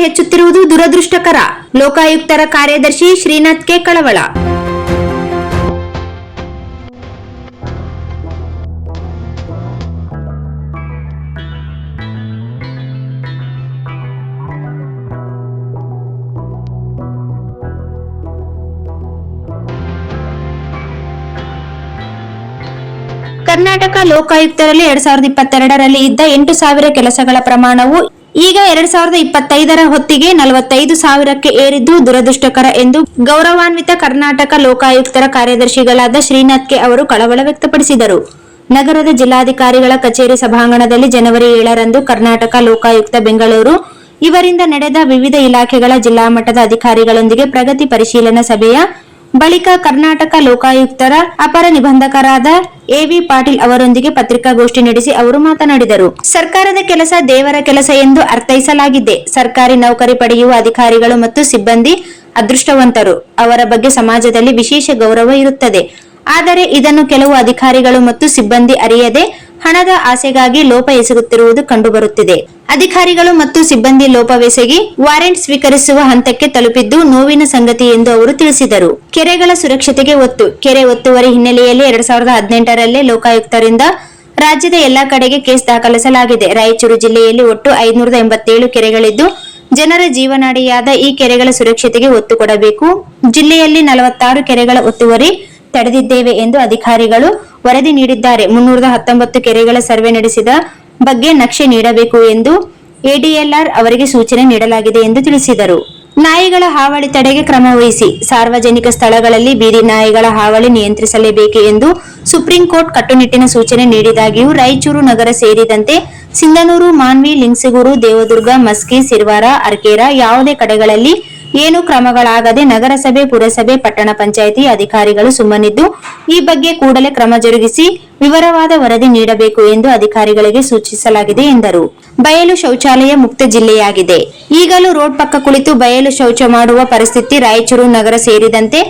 ಹೆಚ್ಚುತ್ತಿರುವುದು ದುರದೃಷ್ಟಕರ. ಲೋಕಾಯುಕ್ತರ ಕಾರ್ಯದರ್ಶಿ ಶ್ರೀನಾಥ್ ಕೆ. ಕಳವಳ. ಕರ್ನಾಟಕ ಲೋಕಾಯುಕ್ತರಲ್ಲಿ ಎರಡ್ ಸಾವಿರದ ಇಪ್ಪತ್ತೆರಡರಲ್ಲಿ ಇದ್ದ ಎಂಟು ಸಾವಿರ ಕೆಲಸಗಳ ಪ್ರಮಾಣವು ಈಗ ಎರಡ್ ಸಾವಿರದ ಇಪ್ಪತ್ತೈದರ ಹೊತ್ತಿಗೆ ನಲವತ್ತೈದು ಸಾವಿರಕ್ಕೆ ಏರಿದ್ದು ದುರದೃಷ್ಟಕರ ಎಂದು ಗೌರವಾನ್ವಿತ ಕರ್ನಾಟಕ ಲೋಕಾಯುಕ್ತರ ಕಾರ್ಯದರ್ಶಿಗಳಾದ ಶ್ರೀನಾಥ್ ಕೆ ಅವರು ಕಳವಳ ವ್ಯಕ್ತಪಡಿಸಿದರು. ನಗರದ ಜಿಲ್ಲಾಧಿಕಾರಿಗಳ ಕಚೇರಿ ಸಭಾಂಗಣದಲ್ಲಿ ಜನವರಿ ಏಳರಂದು ಕರ್ನಾಟಕ ಲೋಕಾಯುಕ್ತ ಬೆಂಗಳೂರು ಇವರಿಂದ ನಡೆದ ವಿವಿಧ ಇಲಾಖೆಗಳ ಜಿಲ್ಲಾ ಮಟ್ಟದ ಅಧಿಕಾರಿಗಳೊಂದಿಗೆ ಪ್ರಗತಿ ಪರಿಶೀಲನಾ ಸಭೆಯ ಬಳಿಕ ಕರ್ನಾಟಕ ಲೋಕಾಯುಕ್ತರ ಅಪರ ನಿಬಂಧಕರಾದ ಎವಿ ಪಾಟೀಲ್ ಅವರೊಂದಿಗೆ ಪತ್ರಿಕಾಗೋಷ್ಠಿ ನಡೆಸಿ ಅವರು ಮಾತನಾಡಿದರು. ಸರ್ಕಾರದ ಕೆಲಸ ದೇವರ ಕೆಲಸ ಎಂದು ಅರ್ಥೈಸಲಾಗಿದೆ. ಸರ್ಕಾರಿ ನೌಕರಿ ಪಡೆಯುವ ಅಧಿಕಾರಿಗಳು ಮತ್ತು ಸಿಬ್ಬಂದಿ ಅದೃಷ್ಟವಂತರು. ಅವರ ಬಗ್ಗೆ ಸಮಾಜದಲ್ಲಿ ವಿಶೇಷ ಗೌರವ ಇರುತ್ತದೆ. ಆದರೆ ಇದನ್ನು ಕೆಲವು ಅಧಿಕಾರಿಗಳು ಮತ್ತು ಸಿಬ್ಬಂದಿ ಅರಿಯದೆ ಹಣದ ಆಸೆಗಾಗಿ ಲೋಪ ಎಸಗುತ್ತಿರುವುದು ಕಂಡುಬರುತ್ತಿದೆ. ಅಧಿಕಾರಿಗಳು ಮತ್ತು ಸಿಬ್ಬಂದಿ ಲೋಪವೆಸಗಿ ವಾರೆಂಟ್ ಸ್ವೀಕರಿಸುವ ಹಂತಕ್ಕೆ ತಲುಪಿದ್ದು ನೋವಿನ ಸಂಗತಿ ಎಂದು ಅವರು ತಿಳಿಸಿದರು. ಕೆರೆಗಳ ಸುರಕ್ಷತೆಗೆ ಒತ್ತು. ಕೆರೆ ಒತ್ತುವರಿ ಹಿನ್ನೆಲೆಯಲ್ಲಿ ಎರಡ್ ಸಾವಿರದ ಹದಿನೆಂಟರಲ್ಲೇ ಲೋಕಾಯುಕ್ತರಿಂದ ರಾಜ್ಯದ ಎಲ್ಲಾ ಕಡೆಗೆ ಕೇಸ್ ದಾಖಲಿಸಲಾಗಿದೆ. ರಾಯಚೂರು ಜಿಲ್ಲೆಯಲ್ಲಿ ಒಟ್ಟು ಐದುನೂರ ಎಂಬತ್ತೇಳು ಕೆರೆಗಳಿದ್ದು ಜನರ ಜೀವನಾಡಿಯಾದ ಈ ಕೆರೆಗಳ ಸುರಕ್ಷತೆಗೆ ಒತ್ತು ಕೊಡಬೇಕು. ಜಿಲ್ಲೆಯಲ್ಲಿ ನಲವತ್ತಾರು ಕೆರೆಗಳ ಒತ್ತುವರಿ ತಡೆದಿದ್ದೇವೆ ಎಂದು ಅಧಿಕಾರಿಗಳು ವರದಿ ನೀಡಿದ್ದಾರೆ. ಮುನ್ನೂರದ ಹತ್ತೊಂಬತ್ತು ಕೆರೆಗಳ ಸರ್ವೆ ನಡೆಸಿದ ಬಗ್ಗೆ ನಕ್ಷೆ ನೀಡಬೇಕು ಎಂದು ಎಡಿಎಲ್ಆರ್ ಅವರಿಗೆ ಸೂಚನೆ ನೀಡಲಾಗಿದೆ ಎಂದು ತಿಳಿಸಿದರು. ನಾಯಿಗಳ ಹಾವಳಿ ತಡೆಗೆ ಕ್ರಮ ವಹಿಸಿ ಸಾರ್ವಜನಿಕ ಸ್ಥಳಗಳಲ್ಲಿ ಬೀದಿ ನಾಯಿಗಳ ಹಾವಳಿ ನಿಯಂತ್ರಿಸಲೇಬೇಕು ಎಂದು ಸುಪ್ರೀಂ ಕೋರ್ಟ್ ಕಟ್ಟುನಿಟ್ಟಿನ ಸೂಚನೆ ನೀಡಿದಾಗಿಯೂ ರಾಯಚೂರು ನಗರ ಸೇರಿದಂತೆ ಸಿಂಧನೂರು, ಮಾನ್ವಿ, ಲಿಂಗಸಗೂರು, ದೇವದುರ್ಗ, ಮಸ್ಕಿ, ಸಿರ್ವಾರ, ಅರ್ಕೇರ ಯಾವುದೇ ಕಡೆಗಳಲ್ಲಿ ಏನು ಕ್ರಮಗಳಾಗದೆ ನಗರಸಭೆ, ಪುರಸಭೆ, ಪಟ್ಟಣ ಪಂಚಾಯಿತಿ ಅಧಿಕಾರಿಗಳು ಸುಮ್ಮನಿದ್ದು, ಈ ಬಗ್ಗೆ ಕೂಡಲೇ ಕ್ರಮ ಜರುಗಿಸಿ ವಿವರವಾದ ವರದಿ ನೀಡಬೇಕು ಎಂದು ಅಧಿಕಾರಿಗಳಿಗೆ ಸೂಚಿಸಲಾಗಿದೆ ಎಂದರು. ಬಯಲು ಶೌಚಾಲಯ ಮುಕ್ತ ಜಿಲ್ಲೆಯಾಗಿದೆ. ಈಗಲೂ ರೋಡ್ ಪಕ್ಕ ಕುಳಿತು ಬಯಲು ಶೌಚ ಮಾಡುವ ಪರಿಸ್ಥಿತಿ ರಾಯಚೂರು ನಗರ ಸೇರಿದಂತೆ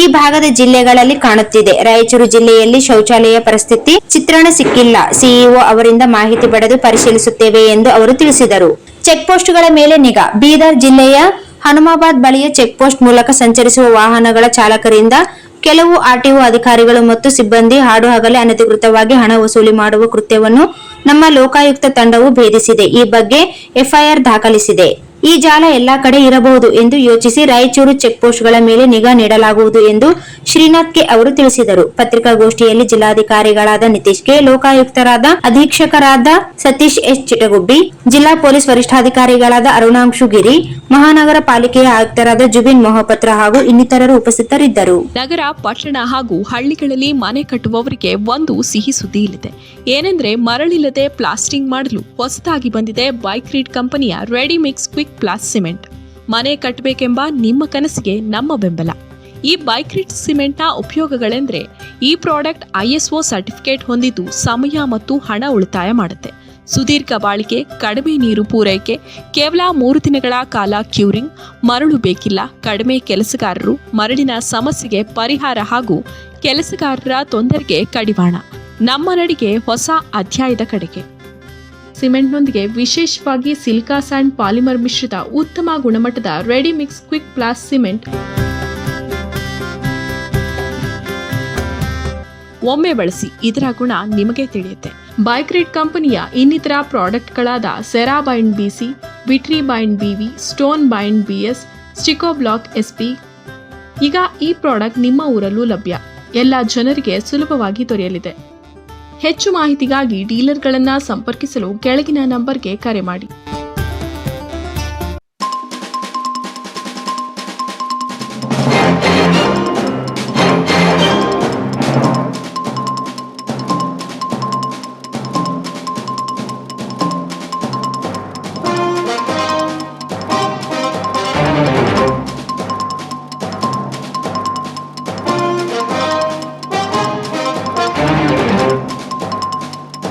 ಈ ಭಾಗದ ಜಿಲ್ಲೆಗಳಲ್ಲಿ ಕಾಣುತ್ತಿದೆ. ರಾಯಚೂರು ಜಿಲ್ಲೆಯಲ್ಲಿ ಶೌಚಾಲಯ ಪರಿಸ್ಥಿತಿ ಚಿತ್ರಣ ಸಿಕ್ಕಿಲ್ಲ. ಸಿಇಒ ಅವರಿಂದ ಮಾಹಿತಿ ಪಡೆದು ಪರಿಶೀಲಿಸುತ್ತೇವೆ ಎಂದು ಅವರು ತಿಳಿಸಿದರು. ಚೆಕ್ ಪೋಸ್ಟ್ಗಳ ಮೇಲೆ ನಿಗಾ. ಬೀದರ್ ಜಿಲ್ಲೆಯ ಹನುಮಾಬಾದ್ ಬಳಿಯ ಚೆಕ್ಪೋಸ್ಟ್ ಮೂಲಕ ಸಂಚರಿಸುವ ವಾಹನಗಳ ಚಾಲಕರಿಂದ ಕೆಲವು ಆರ್ಟಿಒ ಅಧಿಕಾರಿಗಳು ಮತ್ತು ಸಿಬ್ಬಂದಿ ಹಾಡು ಹಗಲೇ ಅನಧಿಕೃತವಾಗಿ ಹಣ ವಸೂಲಿ ಮಾಡುವ ಕೃತ್ಯವನ್ನು ನಮ್ಮ ಲೋಕಾಯುಕ್ತ ತಂಡವು ಭೇದಿಸಿದೆ. ಈ ಬಗ್ಗೆ ಎಫ್ಐಆರ್ ದಾಖಲಿಸಿದೆ. ಈ ಜಾಲ ಎಲ್ಲಾ ಕಡೆ ಇರಬಹುದು ಎಂದು ಯೋಚಿಸಿ ರಾಯಚೂರು ಚೆಕ್ ಪೋಸ್ಟ್ಗಳ ಮೇಲೆ ನಿಗಾ ನೀಡಲಾಗುವುದು ಎಂದು ಶ್ರೀನಾಥ್ ಕೆ ಅವರು ತಿಳಿಸಿದರು. ಪತ್ರಿಕಾಗೋಷ್ಠಿಯಲ್ಲಿ ಜಿಲ್ಲಾಧಿಕಾರಿಗಳಾದ ನಿತೀಶ್ ಕೆ, ಲೋಕಾಯುಕ್ತರಾದ ಅಧೀಕ್ಷಕರಾದ ಸತೀಶ್ ಎಸ್ ಚಿಟಗುಬ್ಬಿ, ಜಿಲ್ಲಾ ಪೊಲೀಸ್ ವರಿಷ್ಠಾಧಿಕಾರಿಗಳಾದ ಅರುಣಾಂಶು ಗಿರಿ, ಮಹಾನಗರ ಪಾಲಿಕೆಯ ಆಯುಕ್ತರಾದ ಜುಬಿನ್ ಮೊಹಪತ್ರ ಹಾಗೂ ಇನ್ನಿತರರು ಉಪಸ್ಥಿತರಿದ್ದರು. ನಗರ, ಪಟ್ಟಣ ಹಾಗೂ ಹಳ್ಳಿಗಳಲ್ಲಿ ಮನೆ ಕಟ್ಟುವವರಿಗೆ ಒಂದು ಸಿಹಿ ಸುದ್ದಿ ಇಲ್ಲಿದೆ. ಏನೆಂದ್ರೆ ಮರಳಿಲ್ಲದೆ ಪ್ಲಾಸ್ಟಿಂಗ್ ಮಾಡಲು ಹೊಸದಾಗಿ ಬಂದಿದೆ. ಬೈಕ್ ರೀಡ್ ಕಂಪನಿಯ ready mix quick plas cement. ಮನೆ ಕಟ್ಟಬೇಕೆಂಬ ನಿಮ್ಮ ಕನಸಿಗೆ ನಮ್ಮ ಬೆಂಬಲ. ಈ ಬೈಕ್ರಿಟ್ ಸಿಮೆಂಟ್ ಸಿಮೆಂಟ್ನ ಉಪಯೋಗಗಳೆಂದರೆ ಈ ಪ್ರಾಡಕ್ಟ್ ಐಎಸ್ಒ ಸರ್ಟಿಫಿಕೇಟ್ ಹೊಂದಿದ್ದು ಸಮಯ ಮತ್ತು ಹಣ ಉಳಿತಾಯ ಮಾಡುತ್ತೆ. ಸುದೀರ್ಘ ಬಾಳಿಕೆ, ಕಡಿಮೆ ನೀರು ಪೂರೈಕೆ, ಕೇವಲ ಮೂರು ದಿನಗಳ ಕಾಲ ಕ್ಯೂರಿಂಗ್, ಮರಳು ಬೇಕಿಲ್ಲ, ಕಡಿಮೆ ಕೆಲಸಗಾರರು, ಮರಳಿನ ಸಮಸ್ಯೆಗೆ ಪರಿಹಾರ ಹಾಗೂ ಕೆಲಸಗಾರರ ತೊಂದರೆಗೆ ಕಡಿವಾಣ. ನಮ್ಮ ನಡಿಗೆ ಹೊಸ ಅಧ್ಯಾಯದ ಕಡೆಗೆ. ಸಿಮೆಂಟ್ನೊಂದಿಗೆ ವಿಶೇಷವಾಗಿ ಸಿಲಿಕಾ ಸ್ಯಾಂಡ್ ಪಾಲಿಮರ್ ಮಿಶ್ರಿತ ಉತ್ತಮ ಗುಣಮಟ್ಟದ ready mix quick plast cement. ಒಮ್ಮೆ ಬಳಸಿ ಇದರ ಗುಣ ನಿಮಗೆ ತಿಳಿಯುತ್ತೆ. ಬೈಕ್ರೇಡ್ ಕಂಪನಿಯ ಇನ್ನಿತರ ಪ್ರಾಡಕ್ಟ್ಗಳಾದ ಸೆರಾ ಬೈಂಡ್ ಬಿಸಿ ವಿಟ್ರಿ bind B V stone bind B S ಸ್ಟಿಕೋ block SP ಈಗ ಈ ಪ್ರಾಡಕ್ಟ್ ನಿಮ್ಮ ಊರಲ್ಲೂ ಲಭ್ಯ. ಎಲ್ಲ ಜನರಿಗೆ ಸುಲಭವಾಗಿ ದೊರೆಯಲಿದೆ. ಹೆಚ್ಚು ಮಾಹಿತಿಗಾಗಿ ಡೀಲರ್ಗಳನ್ನು ಸಂಪರ್ಕಿಸಲು ಕೆಳಗಿನ ನಂಬರ್ಗೆ ಕರೆ ಮಾಡಿ.